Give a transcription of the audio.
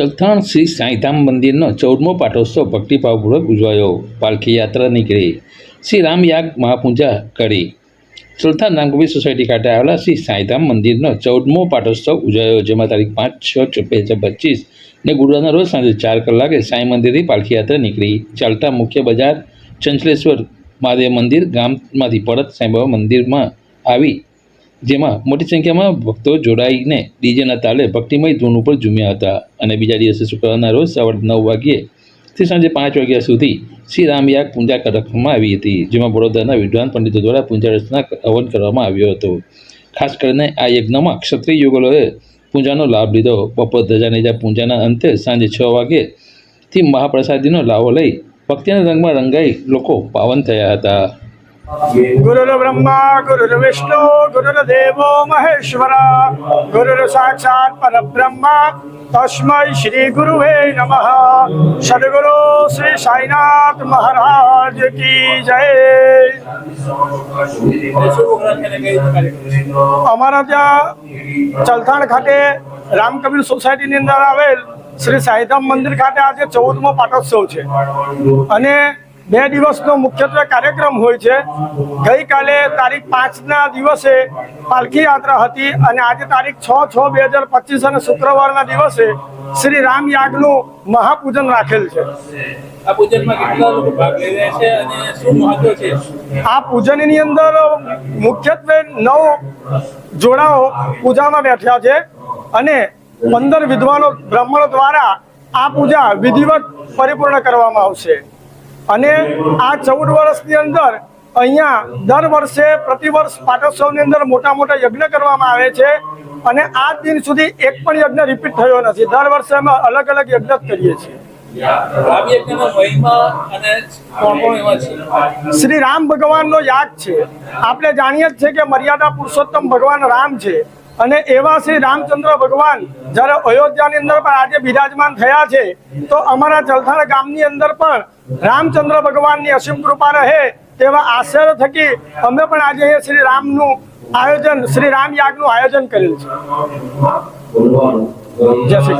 ચલથાણ શ્રી સાંઈધામ મંદિરનો ચૌદમો પાટોત્સવ ભક્તિભાવપૂર્વક ઉજવાયો. પાલખી યાત્રા નીકળી. શ્રી રામયાગ મહાપૂજા કરી. સુલતાન રામકબીર સોસાયટી ખાતે આવેલા શ્રી સાંઈધામ મંદિરનો ચૌદમો પાટોત્સવ ઉજવાયો. જેમાં તારીખ પાંચ, છ બે હજાર પચીસ ને ગુરુવારના રોજ સાંજે ચાર કલાકે સાંઈ મંદિરથી પાલખી યાત્રા નીકળી. ચાલતા મુખ્ય બજાર ચંચલેશ્વર મહાદેવ મંદિર ગામમાંથી પરત સાંઈબાબા મંદિરમાં આવી જેમાં મોટી સંખ્યામાં ભક્તો જોડાઈને ડીજેના તાલે ભક્તિમય ધૂન ઉપર ઝૂમ્યા હતા અને બીજા દિવસે શુક્રવારના રોજ સવારે નવ વાગ્યે થી સાંજે પાંચ વાગ્યા સુધી શ્રી રામયાગ પૂજા કરવામાં આવી હતી, જેમાં વડોદરાના વિદ્વાન પંડિતો દ્વારા પૂજા રચના હવન કરવામાં આવ્યો હતો. ખાસ કરીને આ યજ્ઞમાં ક્ષત્રિય યુગલોએ પૂજાનો લાભ લીધો. બપોર ધજાનેજા પૂજાના અંતે સાંજે છ વાગ્યેથી મહાપ્રસાદીનો લાવો લઈ ભક્તિના રંગમાં રંગાઈ લોકો પાવન થયા હતા. ગુરુર દેવો મહેશ્વર ગુરુર સાક્ષાત પરબ્રહ્મા તસ્મૈ શ્રી ગુરુવે નમઃ સદગુરુ શ્રી સાઈનાથ મહારાજ કી જય અમારા ત્યાં ચલથાણ ખાતે રામકબીર સોસાયટીની અંદર આવેલ શ્રી સાઈધામ મંદિર ખાતે આજે ચૌદમો પાટોત્સવ છે. અને બે દિવસનો મુખ્યત્વે કાર્યક્રમ હોય છે. ગઈકાલે તારીખ પાંચના દિવસે પાલખી યાત્રા હતી અને આજે તારીખ છ છ બે હજાર પચીસ અને શુક્રવારના દિવસે શ્રી રામ યાગનું મહાપૂજન રાખેલ છે. આ પૂજનની અંદર મુખ્યત્વે નવ જોડાઓ પૂજામાં બેઠ્યા છે અને પંદર વિદ્વાનો બ્રાહ્મણો દ્વારા આ પૂજા વિધિવત પરિપૂર્ણ કરવામાં આવશે. અને આ ચૌદ વર્ષની અંદર અહીંયા દર વર્ષે પ્રતિવર્ષ પાટોત્સવની અંદર મોટા મોટા યજ્ઞ કરવામાં આવે છે અને આ દિન સુધી એક પણ યજ્ઞ રિપીટ થયો નથી. દર વર્ષે અમે અલગ અલગ યજ્ઞ જ કરીએ છીએ. શ્રી રામ ભગવાનનો યાદ છે. આપણે જાણીએ જ છે કે મર્યાદા પુરુષોત્તમ ભગવાન રામ છે. અને એવા શ્રી રામચંદ્ર ભગવાન જ્યારે અયોધ્યાની અંદર પણ આજે બિરાજમાન થયા છે તો અમારા જલથાણ ગામની અંદર પણ રામચંદ્ર ભગવાનની અસીમ કૃપા રહે તેવા આશ્ચર્ય થકી અમે પણ આજે એ શ્રી રામનું આયોજન શ્રી રામ યાગનું આયોજન કરેલ છે જય શ્રી.